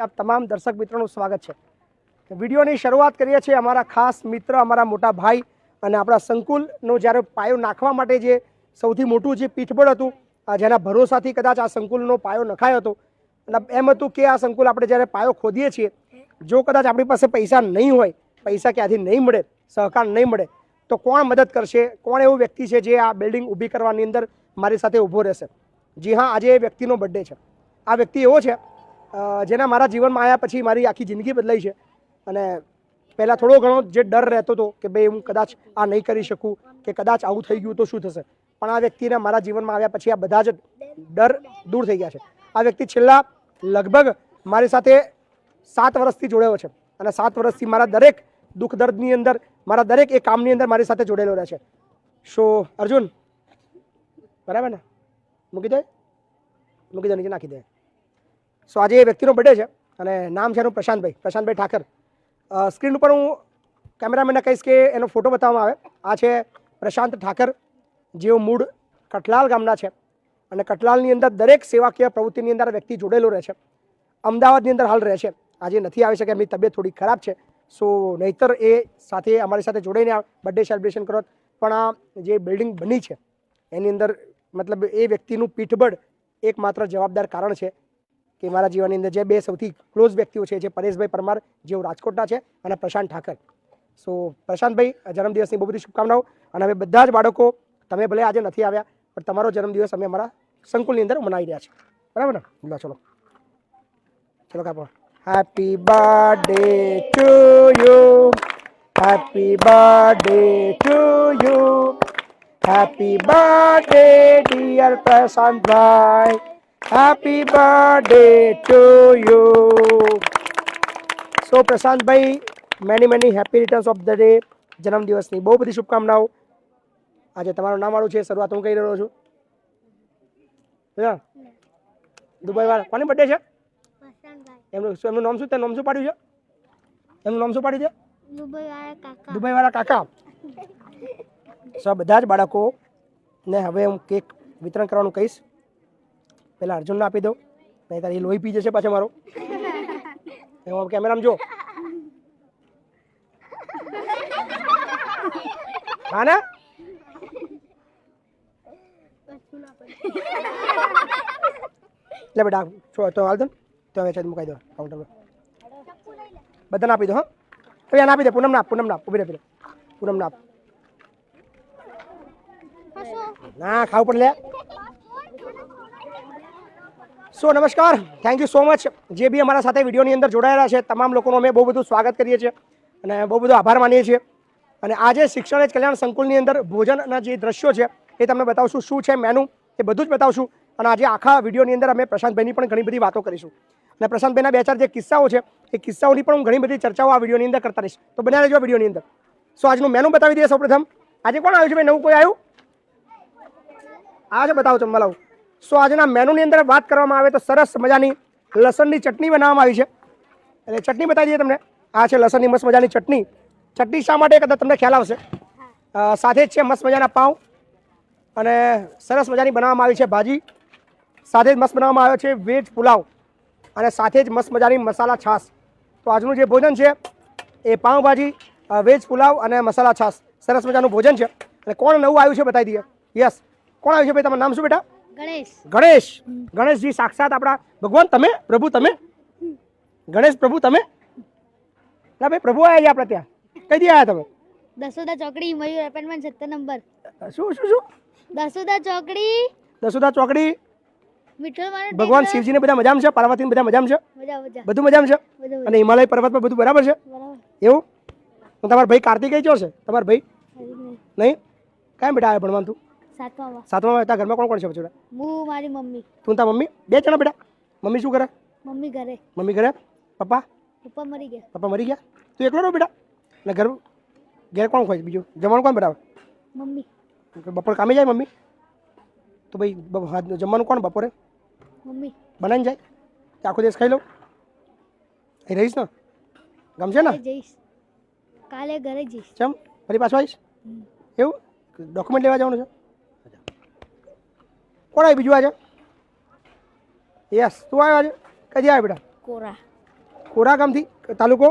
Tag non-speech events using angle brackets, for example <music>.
આપ તમામ દર્શક મિત્રોનું સ્વાગત છે. વિડીયોની શરૂઆત કરીએ છીએ અમારા ખાસ મિત્ર, અમારા મોટા ભાઈ અને આપણા સંકુલનો જ્યારે પાયો નાખવા માટે જે સૌથી મોટું જે પીઠબળ હતું, આ જેના ભરોસાથી કદાચ આ સંકુલનો પાયો નખાયો હતો. અને એમ હતું કે આ સંકુલ આપણે જ્યારે પાયો ખોદીએ છીએ, જો કદાચ આપણી પાસે પૈસા નહીં હોય, પૈસા ક્યાંથી નહીં મળે, સહકાર નહીં મળે, તો કોણ મદદ કરશે? કોણ એવું વ્યક્તિ છે જે આ બિલ્ડિંગ ઊભી કરવાની અંદર મારી સાથે ઊભો રહેશે? જી હા, આજે એ વ્યક્તિનો બર્થડે છે. આ વ્યક્તિ એવો છે જેના મારા જીવનમાં આવ્યા પછી મારી આખી જિંદગી બદલાઈ છે. અને પહેલાં થોડો ઘણો જે ડર રહેતો હતો કે ભાઈ હું કદાચ આ નહીં કરી શકું કે કદાચ આવું થઈ ગયું તો શું થશે. પણ આ વ્યક્તિને મારા જીવનમાં આવ્યા પછી આ બધા જ ડર દૂર થઈ ગયા છે. આ વ્યક્તિ છેલ્લા લગભગ મારી સાથે સાત વર્ષથી જોડાયો છે. અને સાત વર્ષથી મારા દરેક દુઃખ દર્દની અંદર, મારા દરેક એ કામની અંદર મારી સાથે જોડેલો રહે છે. સો અર્જુન, બરાબર ને? મૂકી દે? મૂકી દે, નીચે નાખી દે. સો આજે એ વ્યક્તિનો બર્થડે છે અને નામ છે એનું પ્રશાંતભાઈ. પ્રશાંતભાઈ ઠાકર. સ્ક્રીન ઉપર હું કેમેરામેનને કહીશ કે એનો ફોટો બતાવવામાં આવે. આ છે પ્રશાંત ઠાકર, જેઓ મૂળ કટલાલ ગામના છે અને કટલાલની અંદર દરેક સેવાકીય પ્રવૃત્તિની અંદર વ્યક્તિ જોડેલો રહે છે. અમદાવાદની અંદર હાલ રહે છે. આજે નથી આવી શકે એમની તબિયત થોડી ખરાબ છે. સો નહીતર એ સાથે અમારી સાથે જોડાઈને બર્થડે સેલિબ્રેશન કરો. પણ આ જે બિલ્ડિંગ બની છે, એની અંદર મતલબ એ વ્યક્તિનું પીઠબળ એકમાત્ર જવાબદાર કારણ છે. કે મારા જીવનની અંદર જે બે સૌથી ક્લોઝ વ્યક્તિઓ છે, જે પરેશભાઈ પરમાર જેઓ રાજકોટના છે અને પ્રશાંત ઠાકર. સો પ્રશાંતભાઈ, જન્મદિવસની બહુ બધી શુભકામનાઓ અને હવે બધા જ બાળકો, તમે ભલે આજે નથી આવ્યા, પણ તમારો જન્મદિવસ અમે અમારા સંકુલની અંદર મનાવી રહ્યા છીએ. બરાબર ને? લો, ચલો. ચલો કાપો. Happy birthday to you happy birthday to you happy birthday dear Prashantbhai. Happy birthday to you so Prashantbhai many many happy returns of the day જન્મદિવસની બહુ બધી શુભકામનાઓ આજે તમારું નામ વાળું છે શરૂઆત હું કહી રહ્યો છું હા દુબઈ વાળા કોની બર્થડે છે એમનું શું- એમનું નામ શું તે નામ શું પાડ્યું છે એમનું નામ શું પાડ્યું છે દુબઈ વાળા કાકા દુબઈ વાળા કાકા સો બધા જ બાળકો ને હવે હું કેક વિતરણ કરવાનું કહીશ. પહેલાં અર્જુનને આપી દઉં. નહીં તારે એ લોહી પી જશે પાછો મારો. <laughs> એમાં કેમેરામાં જો. હા ને? લે બેટા છો તો હાલ દો ને. તો હવે છે મુકાઈ દો કાઉન્ટર પર બધાને આપી દો હા. હવે એને આપી દે પૂનમ ના આપ પૂનમ ના આપ ઊભી રહે પેલે. પૂનમ ના આપ ના ખાવું પડે લે. સો નમસ્કાર. થેન્ક યુ સો મચ જે બી અમારા સાથે વિડીયોની અંદર જોડાયેલા છે, તમામ લોકોનું અમે બહુ બધું સ્વાગત કરીએ છીએ અને બહુ બધો આભાર માનીએ છીએ. અને આજે શિક્ષણ જ કલ્યાણ સંકુલની અંદર ભોજનના જે દ્રશ્યો છે, એ તમને બતાવશું શું છે મેનુ એ બધું જ બતાવશું. અને આજે આખા વિડીયોની અંદર અમે પ્રશાંતભાઈની પણ ઘણી બધી વાતો કરીશું. અને પ્રશાંતભાઈના બે ચાર જે કિસ્સાઓ છે, એ કિસ્સાઓની પણ હું ઘણી બધી ચર્ચાઓ આ વિડીયોની અંદર કરતા રહીશ. તો બનાવી લેજો વિડીયોની અંદર. સો આજનું મેનુ બતાવી દઈએ સૌપ્રથમ. આજે કોણ આવ્યું છે ભાઈ? નવું કોઈ આવ્યું? આજે બતાવો ચંબા લાવું સો આજના મેનુની અંદર વાત કરવામાં આવે તો સરસ મજાની લસણની ચટણી બનાવવામાં આવી છે. એટલે ચટણી બતાવી દઈએ તમને. આ છે લસણની મસ્ત મજાની ચટણી. ચટણી શા માટે કદાચ તમને ખ્યાલ આવશે? સાથે જ છે મસ્ત મજાના પાઉં અને સરસ મજાની બનાવવામાં આવી છે ભાજી. સાથે જ મસ્ત બનાવવામાં આવ્યો છે વેજ પુલાવ અને સાથે જ મસ્ત મજાની મસાલા છાશ. તો આજનું જે ભોજન છે એ પાઉંભાજી વેજ પુલાવ અને મસાલા છાશ. સરસ મજાનું ભોજન છે. અને કોણ નવું આવ્યું છે બતાવી દઈએ. યસ. કોણ આવ્યું છે ભાઈ? તમારું નામ શું બેટા? ગણેશ. ગણેશ. ગણેશજી સાક્ષાત આપણા ભગવાન તમે? પ્રભુ તમે? ગણેશ પ્રભુ તમે? ના ભાઈ પ્રભુ આવ્યા આપણે ત્યાં. કઈ દી આવ્યા તમે? દસોદા ચોકડી મયુર એપાર્ટમેન્ટ સત્તર નંબર. શું શું શું? દસોદા ચોકડી. દસોદા ચોકડી. મિઠલ માનો ભગવાન શિવજીને બધા મજામાં છે? પાર્વતીને બધા મજામાં છે? બધું મજામાં છે? અને હિમાલય પર્વત પર બધું બરાબર છે? એવું? તમારા ભાઈ કાર્તિકેય ચો છે? તમારા ભાઈ? નહીં. નહીં? કાંઈ બેટા આવે ભણવાનું તું. સાતમામાં સાતમામાં હતા ઘરમાં કોણ કોણ છે બચોડા? હું મારી મમ્મી. તું ને મમ્મી? બે જણા બેટા મમ્મી શું કરે? મમ્મી ઘરે. મમ્મી ઘરે? પપ્પા? પપ્પા મરી ગયા. પપ્પા મરી ગયા? તું એકલો રહો બેટા. ને ઘર ઘેર કોણ ખોય બીજું જમવાનું કોણ બનાવે? મમ્મી. બપોર કામે જાય મમ્મી? તો ભાઈ જમવાનું કોણ બપોરે? મમ્મી. બનાવીને જાય? આખો દિવસ ખાઈ લઉં? અહીં રહીશ ને? ગમશે ને? જઈશ. કાલે ઘરે જઈશ. ચમ ફરી પાછો આવીશ? એવું? ડોક્યુમેન્ટ લેવા જવાનું છે? કોણ આવી બીજું આજે? યસ તું આવ્યો આજે? કદી આવ્યો બેટા? કોરા. કોરા ગામથી? તાલુકો?